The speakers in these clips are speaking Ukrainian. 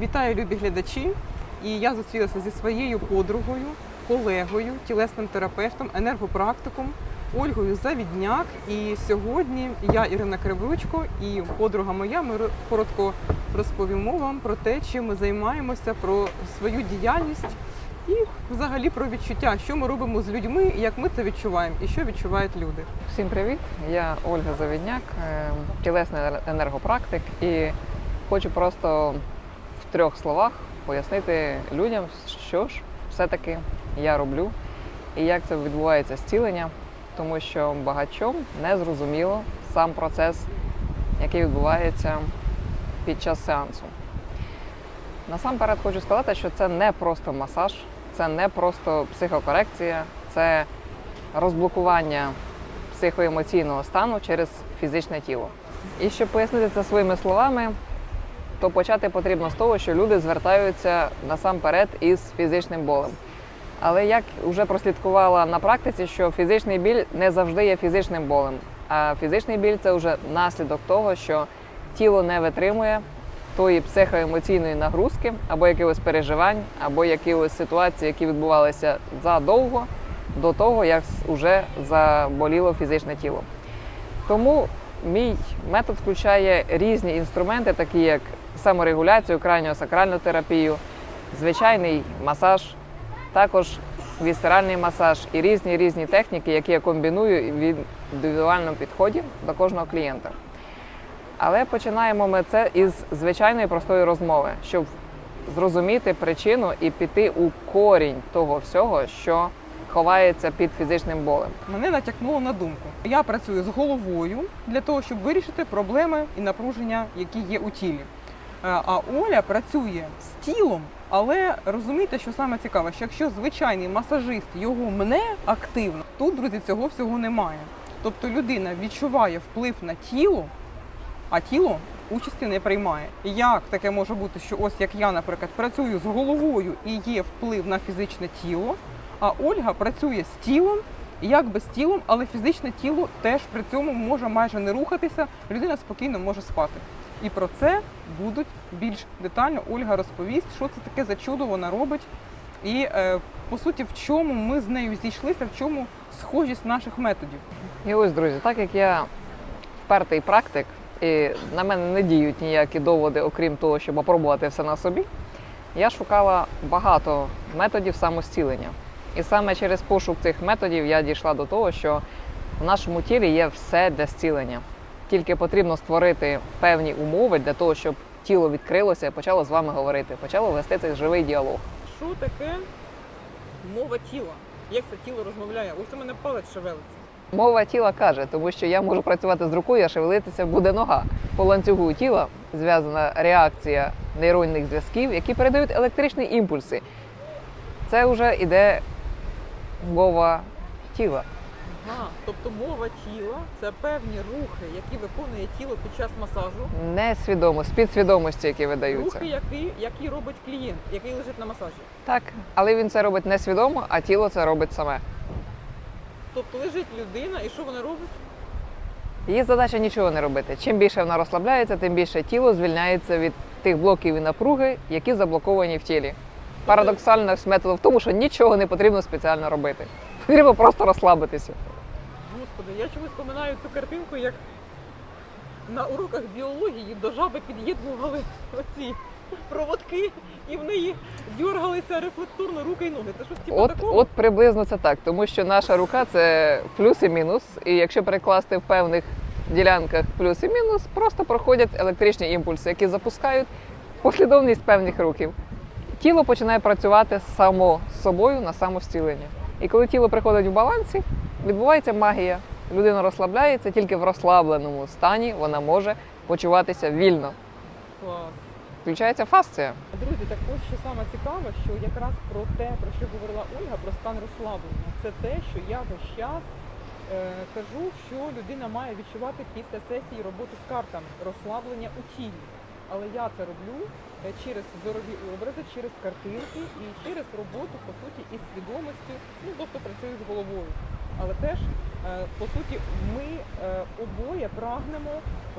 Вітаю, любі глядачі! І я зустрілася зі своєю подругою, колегою, тілесним терапевтом, енергопрактиком Ольгою Завідняк. І сьогодні я Ірина Кривичко і подруга моя. Ми ро- коротко розповімо вам про те, чим ми займаємося, про свою діяльність і взагалі про відчуття, що ми робимо з людьми, як ми це відчуваємо, і що відчувають люди. Всім привіт! Я Ольга Завідняк, е, тілесний енергопрактик, і хочу просто трьох словах пояснити людям, що ж все-таки я роблю і як це відбувається зцілення, тому що багатьом не зрозуміло сам процес, який відбувається під час сеансу. Насамперед хочу сказати, що це не просто масаж, це не просто психокорекція, це розблокування психоемоційного стану через фізичне тіло. І щоб пояснити це своїми словами, то почати потрібно з того, що люди звертаються насамперед із фізичним болем. Але як вже прослідкувала на практиці, що фізичний біль не завжди є фізичним болем, а фізичний біль це вже наслідок того, що тіло не витримує тої психоемоційної нагрузки або якихось переживань, або якихось ситуацій, які відбувалися задовго до того, як вже заболіло фізичне тіло. Тому мій метод включає різні інструменти, такі як саморегуляцію, крайньо-сакральну терапію, звичайний масаж, також вісцеральний масаж і різні різні техніки, які я комбіную в індивідуальному підході до кожного клієнта. Але починаємо ми це із звичайної простої розмови, щоб зрозуміти причину і піти у корінь того всього, що ховається під фізичним болем. Мене натякнуло на думку. Я працюю з головою для того, щоб вирішити проблеми і напруження, які є у тілі. Е, А Оля працює з тілом, але розумієте, що саме цікаве, що якщо звичайний масажист його мне активно, тут, друзі, цього всього немає. Тобто людина відчуває вплив на тіло, а тіло участі не приймає. Як таке може бути, що ось як я, наприклад, працюю з головою і є вплив на фізичне тіло, а Ольга працює з тілом, як би з тілом, але фізичне тіло теж при цьому може майже не рухатися, людина спокійно може спати. І про це будуть більш детально. Ольга розповість, що це таке за чудо вона робить, і е, по суті, в чому ми з нею зійшлися, в чому схожість наших методів. І ось, друзі, так як я впертий практик, і на мене не діють ніякі доводи, окрім того, щоб опробувати все на собі, я шукала багато методів самостілення. І саме через пошук цих методів я дійшла до того, що в нашому тілі є все для зцілення. Тільки потрібно створити певні умови для того, щоб тіло відкрилося і почало з вами говорити, почало вести цей живий діалог. Що таке мова тіла? Як це тіло розмовляє? Ось у мене палець шевелиться. Мова тіла каже, тому що я можу працювати з рукою, а шевелитися буде нога. По ланцюгу тіла зв'язана реакція нейронних зв'язків, які передають електричні імпульси. Це вже іде мова тіла. Ага, тобто мова тіла це певні рухи, які виконує тіло під час масажу. Несвідомо, з підсвідомості, які видаються. Рухи, які, які робить клієнт, який лежить на масажі. Так, але він це робить несвідомо, а тіло це робить саме. Тобто лежить людина, і що вона робить? Її задача нічого не робити. Чим більше вона розслабляється, тим більше тіло звільняється від тих блоків і напруги, які заблоковані в тілі. Парадоксально метод в тому, що нічого не потрібно спеціально робити. Потрібно просто розслабитися. Господи, я чомусь пам'ятаю цю картинку, як на уроках біології до жаби під'єднували оці проводки, і в неї дергалися рефлекторно руки і ноги. Це щось типу От, такого? от приблизно це так, тому що наша рука це плюс і мінус. І якщо перекласти в певних ділянках плюс і мінус, просто проходять електричні імпульси, які запускають послідовність певних рухів. Тіло починає працювати само з собою на самостілення. І коли тіло приходить в балансі, відбувається магія. Людина розслабляється, тільки в розслабленому стані вона може почуватися вільно. Клас. Включається фасція. Друзі, так ось що саме цікаве, що якраз про те, про що говорила Ольга, про стан розслаблення, це те, що я весь час е, кажу, що людина має відчувати після сесії роботи з картами розслаблення у тілі. Але я це роблю через зорові образи, через картинки і через роботу, по суті, із свідомістю, ну тобто працюю з головою. Але теж, е, по суті, ми е, обоє прагнемо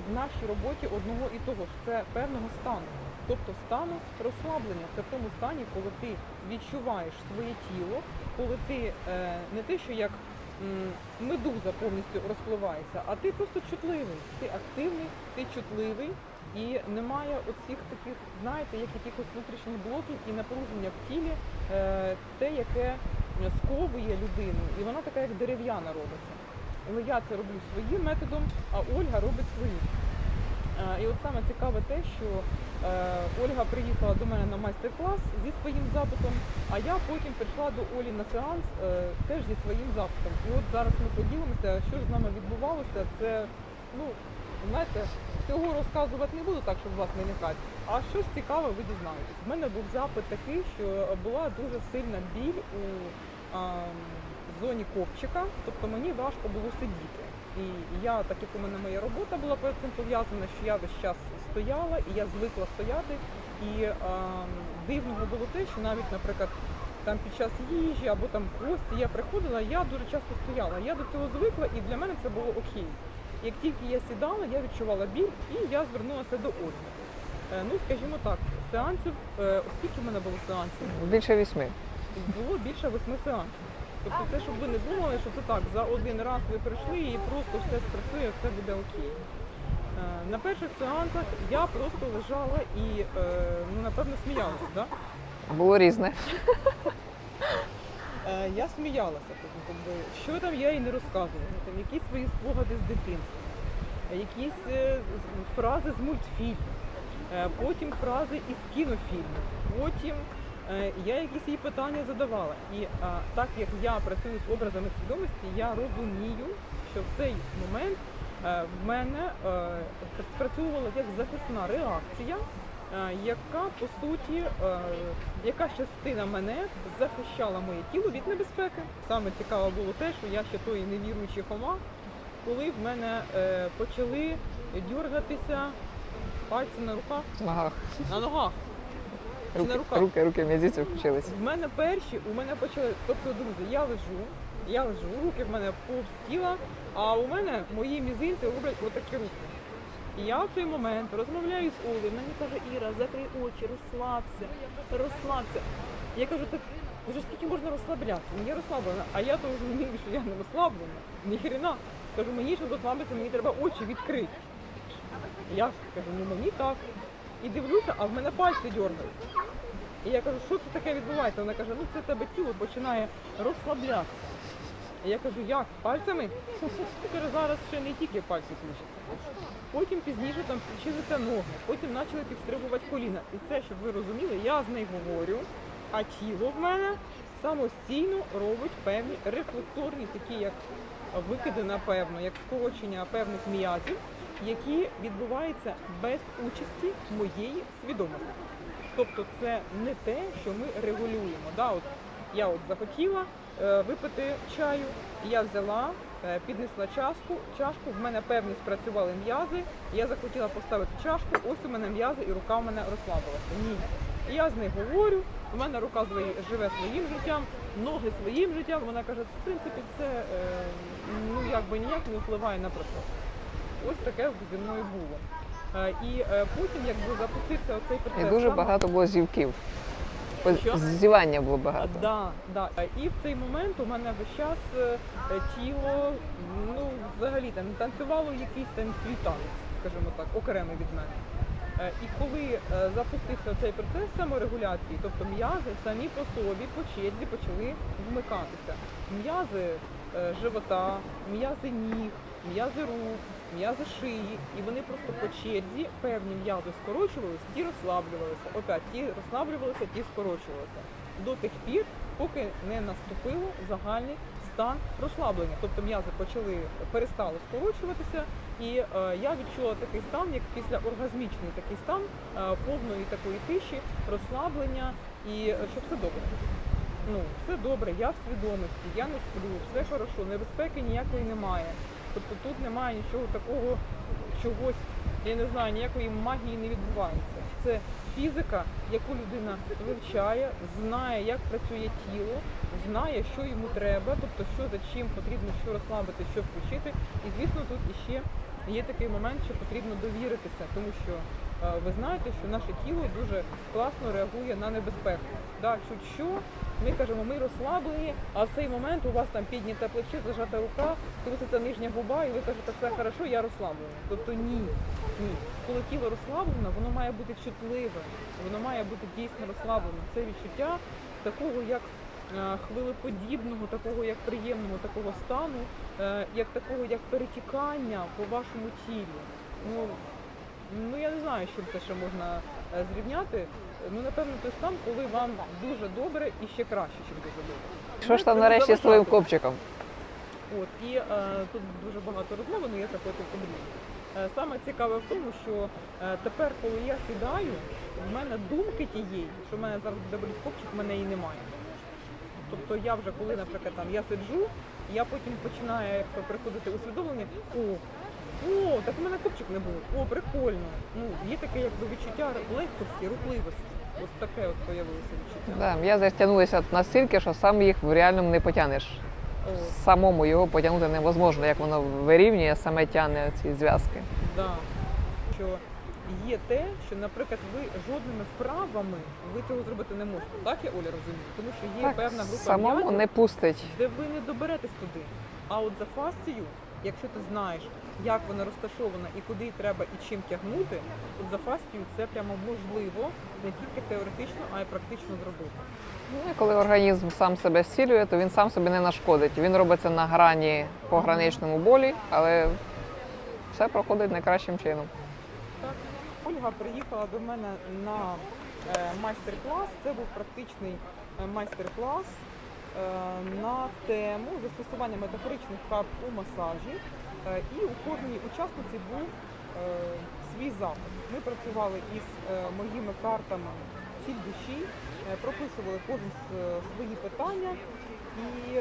в нашій роботі одного і того ж це певного стану. тобто стану розслаблення. Це в тому стані, коли ти відчуваєш своє тіло, коли ти е, не те, що як медуза повністю розпливається, а ти просто чутливий. Ти активний, ти чутливий. І немає оцих таких, знаєте, як якихось внутрішніх блоків і напруження в тілі, е, те, яке сковує людину, і вона така, як дерев'яна робиться. Але я це роблю своїм методом, а Ольга робить своїм. Е, І от саме цікаве те, що е, Ольга приїхала до мене на майстер-клас зі своїм запитом, а я потім прийшла до Олі на сеанс теж зі своїм запитом. І от зараз ми поділимося, що ж з нами відбувалося. Це, ну, знаєте, всього розказувати не буду так, щоб вас не лякати. А щось цікаве ви дізнаєтесь. У мене був запит такий, що була дуже сильна біль у а, зоні копчика, тобто мені важко було сидіти. І я, так як у мене моя робота була перед цим пов'язана, що я весь час стояла і я звикла стояти. І а, дивного було те, що навіть, наприклад, там під час їжі або там в гості я приходила, я дуже часто стояла. Я до цього звикла, і для мене це було окей. Як тільки я сідала, я відчувала біль і я звернулася до Ольги. Е, Ну, скажімо так, сеансів, е, оскільки в мене було сеансів, Більше вісьми. було більше восьми сеансів. Тобто це, щоб ви не думали, що це так, за один раз ви прийшли і просто все спрацює, все буде окей. Е, На перших сеансах я просто лежала і, ну, напевно, сміялася. Да? Було різне. Е, Я сміялася, тобто, що там я їй не розказувала, там якісь свої спогади з дитинства, якісь е, фрази з мультфільмів, е, потім фрази із кінофільмів, потім я якісь їй питання задавала. І так як я працюю з образами свідомості, я розумію, що в цей момент в мене спрацьовувала як захисна реакція, яка по суті, е, яка частина мене захищала моє тіло від небезпеки. Саме цікаво було те, що я ще той невіруючий хома, коли в мене е, почали дергатися пальці на руках, Ногах. на ногах. Чи на Руки, руках? руки, руки м'язіці включились. В мене перші, у мене почали, тобто, друзі, я лежу, я лежу, руки в мене повз тіла, а у мене мої мізинці роблять отакі руки. І я в цей момент розмовляю з Олею, мені каже, Іра, закрий очі, розслабся, розслабся. Я кажу, так вже скільки можна розслаблятися? Ну, Я розслаблена, а я то розумію, що я не розслаблена. Ніхрена. Кажу, мені, щоб розслабитися, мені треба очі відкрити. Я кажу, ну мені так. І дивлюся, а в мене пальці дергають. І я кажу, що це таке відбувається? Вона каже, ну це тебе тіло починає розслаблятися. Я кажу, як? Пальцями? Кажу, зараз ще не тільки пальці включаться. Потім пізніше там включилися ноги, потім почали підстрибувати коліна. І це, щоб ви розуміли, я з нею говорю, а тіло в мене самостійно робить певні рефлекторні, такі як викиди, напевно, як скорочення певних м'язів, які відбуваються без участі моєї свідомості. Тобто це не те, що ми регулюємо. Да, от я от захотіла випити чаю, і я взяла, е, піднесла чашку, чашку, в мене певні спрацювали м'язи, я захотіла поставити чашку, ось у мене м'язи і рука в мене розслабилася. Ні. Я з нею говорю, у мене рука живе своїм життям, ноги своїм життям. Вона каже, в принципі, це е, ну якби ніяк не впливає на процес. Ось таке зі мною було. Е, І е, потім, якби запустився оцей І дуже саме- багато було зівків. Що? Зівання було багато. Да, да. І в цей момент у мене весь час е, тіло, ну взагалі там танцювало якийсь там свій танець, скажімо так, окремий від мене. Е, І коли е, запустився цей процес саморегуляції, тобто м'язи самі по собі по черзі почали вмикатися. М'язи живота, м'язи ніг, м'язи рук, м'язи шиї, і вони просто по черзі певні м'язи скорочувалися, ті розслаблювалися. Опять ті розслаблювалися, ті скорочувалися. До тих пір, поки не наступило загальний стан розслаблення. Тобто м'язи почали перестали скорочуватися, і е, я відчула такий стан, як після оргазмічний такий стан е, повної такої тиші, розслаблення і е, що все добре. Ну, все добре, я в свідомості, я не сплю, все хорошо, небезпеки ніякої немає. Тобто тут немає нічого такого, чогось, я не знаю, ніякої магії не відбувається. Це фізика, яку людина вивчає, знає, як працює тіло, знає, що йому треба, тобто що за чим потрібно, що розслабити, що включити. І звісно, тут іще є такий момент, що потрібно довіритися, тому що е, ви знаєте, що наше тіло дуже класно реагує на небезпеку. Да, чуть що, ми кажемо, ми розслаблені, а в цей момент у вас там підняте плече, зажата рука, труситься нижня губа, і ви кажете, все хорошо, я розслаблена. Тобто ні. Ні. Коли тіло розслаблено, воно має бути чутливе, воно має бути дійсно розслаблене. Це відчуття такого, як е, хвилеподібного, такого як приємного такого стану, е, як такого як перетікання по вашому тілі. Ну, ну я не знаю, з чим це ще можна е, зрівняти. Ну, напевно, той стан, коли вам дуже добре і ще краще, ніж дуже добре. Що ж там нарешті з заважати. копчиком? От і е, тут дуже багато розмови, але я це потім. Е, саме цікаве в тому, що е, тепер, коли я сідаю, в мене думки тієї, що в мене зараз буде боліти копчик, в мене її немає. Тобто я вже коли, наприклад, там я сиджу, я потім починаю приходити усвідомлення, о, о, так у мене копчик не було, о, прикольно. Ну, є таке якби відчуття легкості, рухливості. От таке от появилося відчуття. Да, я затягнулася настільки, що сам їх в реальному не потягнеш. О, Самому його потягнути неможливо, як воно вирівнює, саме тягне ці зв'язки. Да. Що є те, що, наприклад, ви жодними вправами ви цього зробити не можете. Так я Оля розумію? Тому що є Так, певна група самому м'язів, не пустить. де ви не доберетесь туди. А от за фасцією, якщо ти знаєш, як вона розташована і куди її треба і чим тягнути, за фасцією це прямо можливо не тільки теоретично, а й практично зробити. Ну, і Коли організм сам себе зцілює, то він сам собі не нашкодить. Він робиться на грані пограничному болі, але все проходить найкращим чином. Так. Ольга приїхала до мене на е, майстер-клас. Це був практичний е, майстер-клас е, на тему застосування метафоричних карт у масажі. Е, і у кожній учасниці був е, свій запит. Ми працювали із е, моїми картами ціль душі, прописували кожен свої питання. І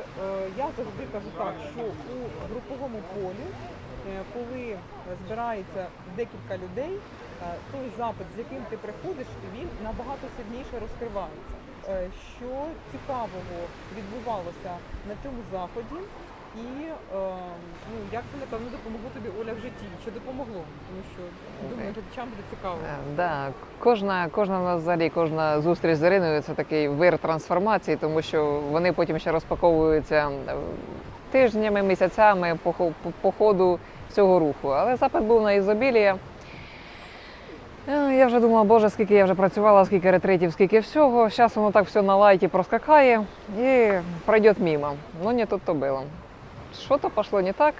я завжди кажу так, що у груповому полі, коли збирається декілька людей, той запит, з яким ти приходиш, він набагато сильніше розкривається. Що цікавого відбувалося на цьому заході, і е, ну як це напевно допомогло тобі Оля в житті? Чи допомогло? Тому що думаю, глядачам буде цікаво. Е, Да, кожна, кожна взагалі, кожна зустріч з Іриною це такий вир трансформації, тому що вони потім ще розпаковуються е, тижнями, місяцями по, по, по ходу цього руху. Але запит був на ізобілія. Е, Я вже думала, боже, скільки я вже працювала, скільки ретритів, скільки всього. Зараз воно так все на лайті проскакає і пройде мимо. Ну, не тут то було. Що-то пішло не так.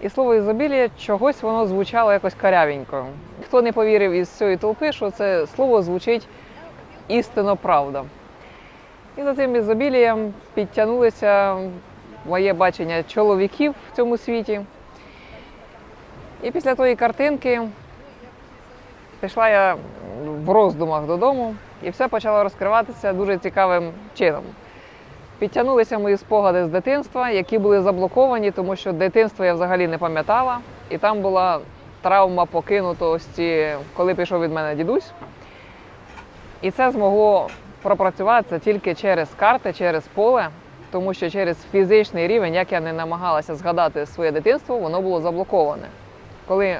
І слово ізобілія чогось воно звучало якось карявенько. Хто не повірив із цієї толпи, що це слово звучить істинно правда. І за цим ізобілієм підтягнулося моє бачення чоловіків в цьому світі. І після тої картинки пішла я в роздумах додому, і все почало розкриватися дуже цікавим чином. Підтягнулися мої спогади з дитинства, які були заблоковані, тому що дитинство я взагалі не пам'ятала. І там була травма покинутості, коли пішов від мене дідусь. І це змогло пропрацюватися тільки через карти, через поле, тому що через фізичний рівень, як я не намагалася згадати своє дитинство, воно було заблоковане. Коли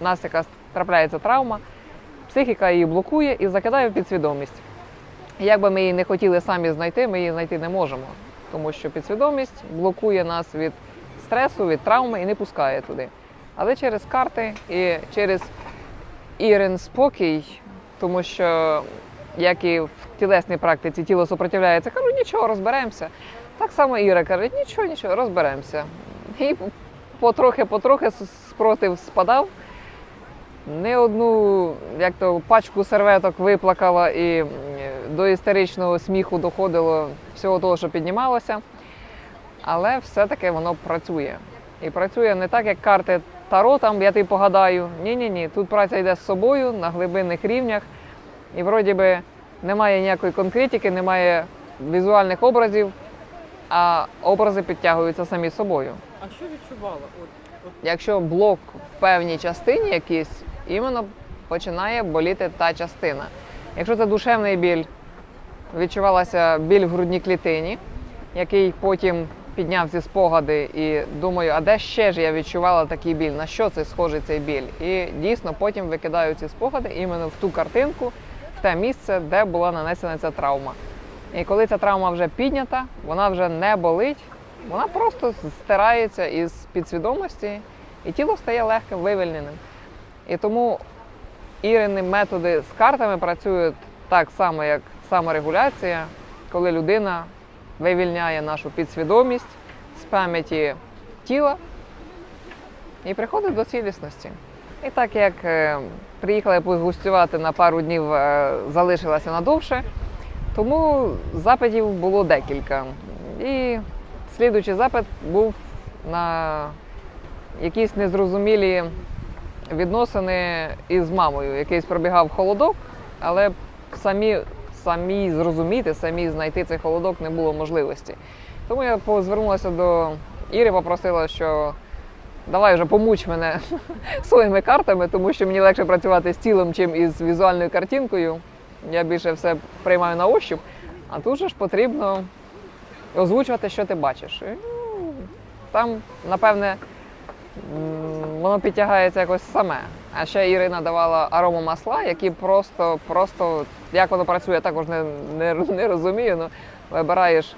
в нас якась трапляється травма, психіка її блокує і закидає в підсвідомість. Як би ми її не хотіли самі знайти, ми її знайти не можемо, тому що підсвідомість блокує нас від стресу, від травми і не пускає туди. Але через карти і через Ірин спокій, тому що як і в тілесній практиці тіло супротивляється, кажу, нічого, розберемося. Так само Іра каже, нічого, нічого, розберемося. І потрохи-потрохи спротив спадав. Не одну як то пачку серветок виплакала і до істеричного сміху доходило всього того, що піднімалося. Але все-таки воно працює. І працює не так, як карти Таро, там я тобі погадаю. Ні-ні ні. Тут праця йде з собою на глибинних рівнях. І вроді би немає ніякої конкретики, немає візуальних образів, а образи підтягуються самі собою. А що відчувала? От, от Якщо блок в певній частині якийсь, іменно починає боліти та частина. Якщо це душевний біль, відчувалася біль в грудній клітині, який потім підняв ці спогади і думаю, а де ще ж я відчувала такий біль? На що це схожий цей біль? І дійсно потім викидаю ці спогади іменно в ту картинку, в те місце, де була нанесена ця травма. І коли ця травма вже піднята, вона вже не болить, вона просто стирається із підсвідомості, і тіло стає легким, вивільненим. І тому Ірини методи з картами працюють так само, як саморегуляція, коли людина вивільняє нашу підсвідомість з пам'яті тіла і приходить до цілісності. І так як е, приїхала погостювати на пару днів, е, залишилася надовше, тому запитів було декілька. І слідуючий запит був на якісь незрозумілі відносини із мамою. Якийсь пробігав холодок, але самі, самі зрозуміти, самі знайти цей холодок не було можливості. Тому я звернулася до Іри, попросила, що давай вже помуч мене своїми картами, тому що мені легше працювати з тілом, чим із візуальною картинкою. Я більше все приймаю на ощуп, а тут же ж потрібно озвучувати, що ти бачиш. Ну, там, напевне, воно підтягається якось саме. А ще Ірина давала аромамасла, які просто, просто як воно працює, я також не, не, не розумію. Ну, вибираєш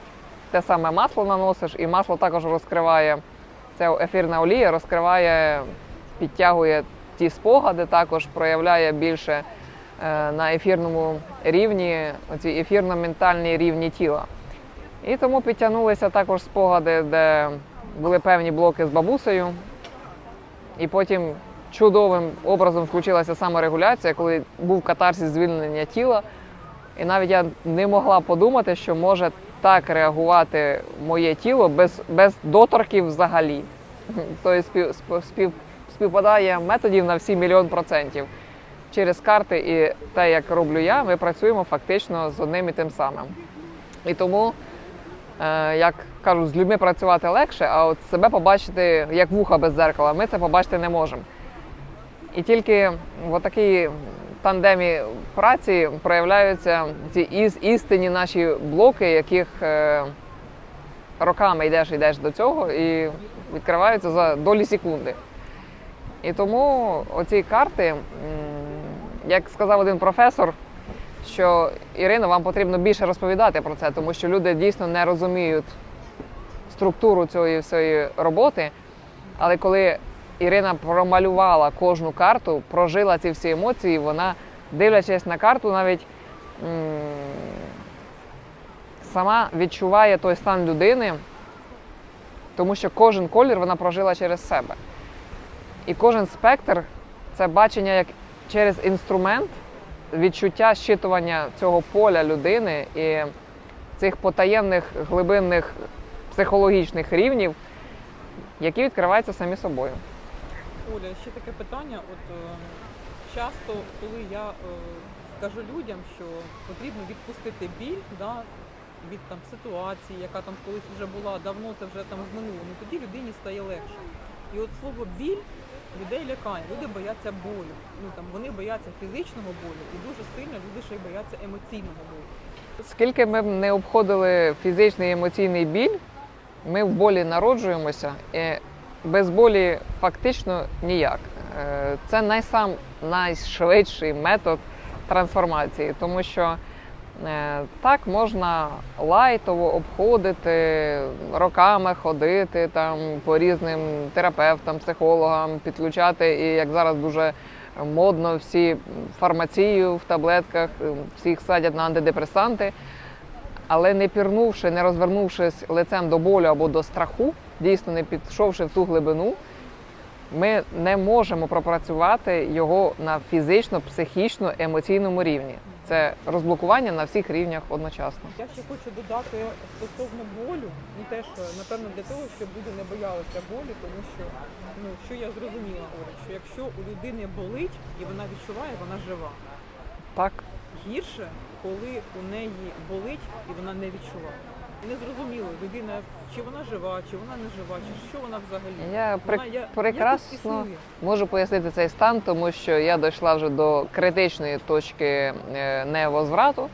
те саме масло, наносиш, і масло також розкриває. Ця ефірна олія розкриває, підтягує ті спогади, також проявляє більше е, на ефірному рівні, оці ефірно-ментальні рівні тіла. І тому підтягнулися також спогади, де були певні блоки з бабусею. І потім чудовим образом включилася саморегуляція, коли був катарсис звільнення тіла. І навіть я не могла подумати, що може так реагувати моє тіло без, без доторків взагалі. Тобто спів, спів, співпадає методів на всі мільйон процентів. Через карти і те, як роблю я, ми працюємо фактично з одним і тим самим. І тому, е, як кажуть, з людьми працювати легше, а от себе побачити як вуха без дзеркала, ми це побачити не можемо. І тільки в такій тандемі праці проявляються ці із, істинні наші блоки, яких е, роками йдеш, йдеш до цього, і відкриваються за долі секунди. І тому оці карти, як сказав один професор, що Ірино, вам потрібно більше розповідати про це, тому що люди дійсно не розуміють структуру цієї всієї роботи. Але коли Ірина промалювала кожну карту, прожила ці всі емоції, вона, дивлячись на карту, навіть м, сама відчуває той стан людини, тому що кожен колір вона прожила через себе. І кожен спектр це бачення як через інструмент, відчуття щитування цього поля людини і цих потаємних глибинних психологічних рівнів, які відкриваються самі собою. Оля, ще таке питання. От е, часто, коли я е, кажу людям, що потрібно відпустити біль да, від там ситуації, яка там колись вже була, давно це вже там з минулого, тоді людині стає легше. І от слово біль людей лякає. Люди бояться болю. Ну там вони бояться фізичного болю, і дуже сильно люди ще й бояться емоційного болю. Скільки ми б не обходили фізичний і емоційний біль, ми в болі народжуємося, і без болі фактично ніяк. Е, Це найсам найшвидший метод трансформації, тому що е, так можна лайтово обходити, роками ходити там по різним терапевтам, психологам, підключати, і як зараз дуже модно всі фармацію в таблетках, всіх садять на антидепресанти. Але не пірнувши, не розвернувшись лицем до болю або до страху, дійсно не підійшовши в ту глибину, ми не можемо пропрацювати його на фізично, психічно, емоційному рівні. Це розблокування на всіх рівнях одночасно. Я ще хочу додати стосовно болю, ну теж напевно для того, щоб люди не боялися болю, тому що ну що я зрозуміла, Оля, що якщо у людини болить і вона відчуває, вона жива. Так, Гірше, коли у неї болить і вона не відчуває. Не зрозуміло, людина чи вона жива, чи вона не жива, чи що вона взагалі. я Вона я- прекрасно можу пояснити цей стан, тому що я дійшла вже до критичної точки е, невозврату,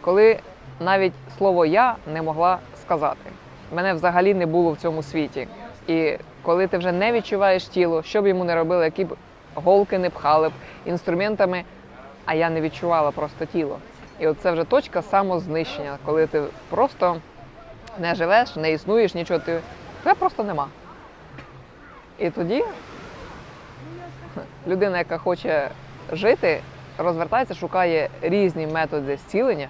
коли навіть слово я не могла сказати. мене взагалі не було в цьому світі. І коли ти вже не відчуваєш тіло, що б йому не робили, які б голки не пхали б інструментами, а я не відчувала просто тіло. І от це вже точка самознищення, коли ти просто не живеш, не існуєш, нічого ти тебе просто нема. І тоді людина, яка хоче жити, розвертається, шукає різні методи зцілення.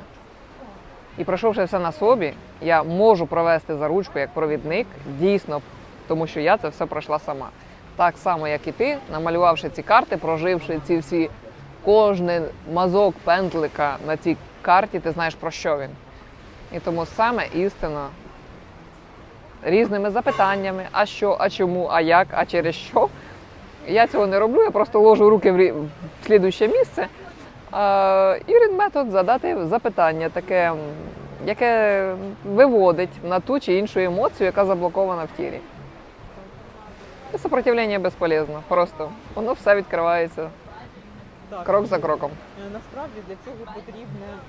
І пройшовши все на собі, я можу провести за ручку як провідник, дійсно, тому що я це все пройшла сама. Так само, як і ти, намалювавши ці карти, проживши ці всі кожний мазок пентлика на цій карті, ти знаєш про що він. І тому саме істина різними запитаннями, а що, а чому, а як, а через що. Я цього не роблю, я просто ложу руки в, рі- в слідуще місце. Ірин метод задати запитання, таке, яке виводить на ту чи іншу емоцію, яка заблокована в тілі. І сопротивлення безполезно. Просто воно все відкривається Так. крок за кроком. Е, Насправді для цього потрібне е,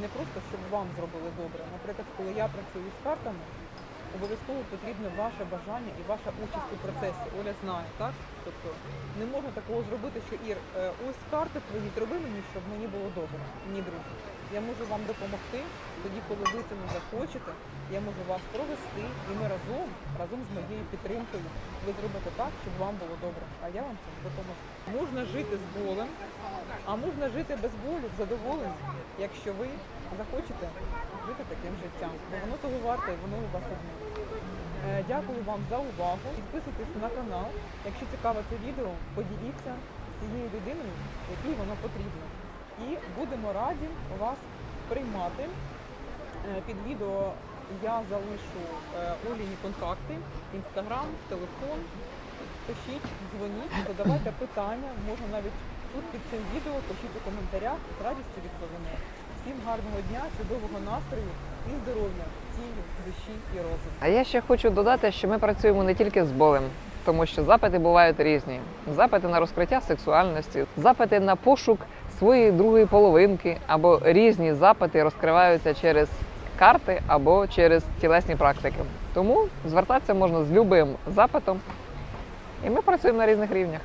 не просто, щоб вам зробили добре. Наприклад, коли я працюю з картами, обов'язково потрібно ваше бажання і ваша участь у процесі. Оля знає, так? Тобто не можна такого зробити, що Ір, е, ось карти твої, зроби мені, щоб мені було добре. Ні, друзі. Я можу вам допомогти тоді, коли ви не захочете. Я можу вас провести, і ми разом, разом з моєю підтримкою, ви зробите так, щоб вам було добре. А я вам це допоможу. Можна жити з болем, а можна жити без болю, в задоволенні, якщо ви захочете жити таким життям. Бо воно того варте і воно у вас одне. Е, Дякую вам за увагу. Підписуйтесь на канал. Якщо цікаве це відео, поділіться з цією людиною, якій воно потрібно. І будемо раді вас приймати. Е, Під відео я залишу е, Оліні контакти, інстаграм, телефон. Пишіть, дзвоніть, задавайте питання. Можна навіть тут під цим відео, пишіть у коментарях, з радістю відповімо. Всім гарного дня, чудового настрою і здоров'я, тілі, душі і розуму. А я ще хочу додати, що ми працюємо не тільки з болем, тому що запити бувають різні: запити на розкриття сексуальності, запити на пошук своєї другої половинки, або різні запити розкриваються через карти або через тілесні практики. Тому звертатися можна з любим запитом, і ми працюємо на різних рівнях.